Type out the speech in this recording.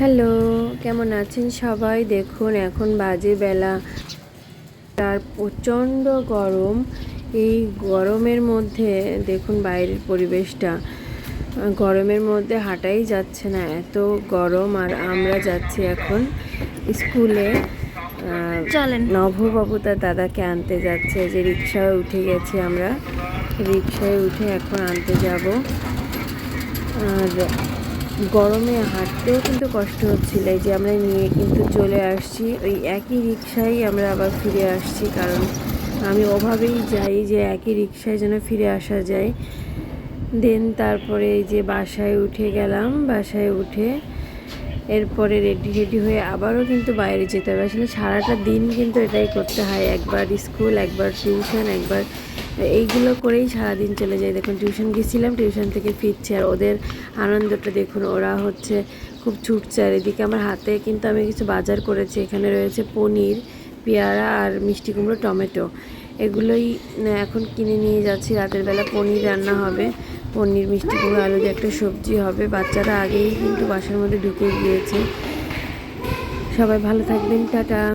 Hello কেমন আছেন সবাই? দেখুন এখন বাজে বেলা। তার প্রচণ্ড গরম। এই গরমের মধ্যে দেখুন বাইরের পরিবেশটা। গরমের মধ্যে হাঁটাই যাচ্ছে না এত গরম। আর আমরা যাচ্ছি এখন স্কুলে। চলেন। নভবাবু তার দাদাকে আনতে যাচ্ছে যে রিক্সায় উঠে গেছি আমরা। রিক্সায় উঠে এখন আনতে যাব। আর গরমে হাঁটতেও কিন্তু কষ্ট হচ্ছিল। এই যে আমরা নিয়ে কিন্তু চলে আসছি, ওই একই রিক্সায় আমরা আবার ফিরে আসছি কারণ আমি ওভাবেই যাই যে একই রিক্সায় যেন ফিরে আসা যায়। দেন তারপরে এই যে বাসায় উঠে গেলাম, বাসায় উঠে এরপরে রেডি রেডি হয়ে আবারও কিন্তু বাইরে যেতে হবে। আসলে সারাটা দিন কিন্তু এটাই করতে হয়। একবার স্কুল, একবার টিউশন একবার এইগুলো করেই সারাদিন চলে যায়। দেখুন টিউশন গেছিলাম টিউশন থেকে ফিরছি আর ওদের আনন্দটা দেখুন, ওরা হচ্ছে খুব ছুটছে আর এদিকে আমার হাতে কিন্তু আমি কিছু বাজার করেছি, এখানে রয়েছে পনির, পেয়ারা আর মিষ্টি কুমড়ো, টমেটো। এগুলোই এখন কিনে নিয়ে যাচ্ছি। রাতের বেলা পনির রান্না হবে। পনির, মিষ্টি কুমড়ো, আলু দিয়ে একটা সবজি হবে। বাচ্চারা আগেই কিন্তু বাসার মধ্যে ঢুকে গিয়েছে। সবাই ভালো থাকবেন, টাটা।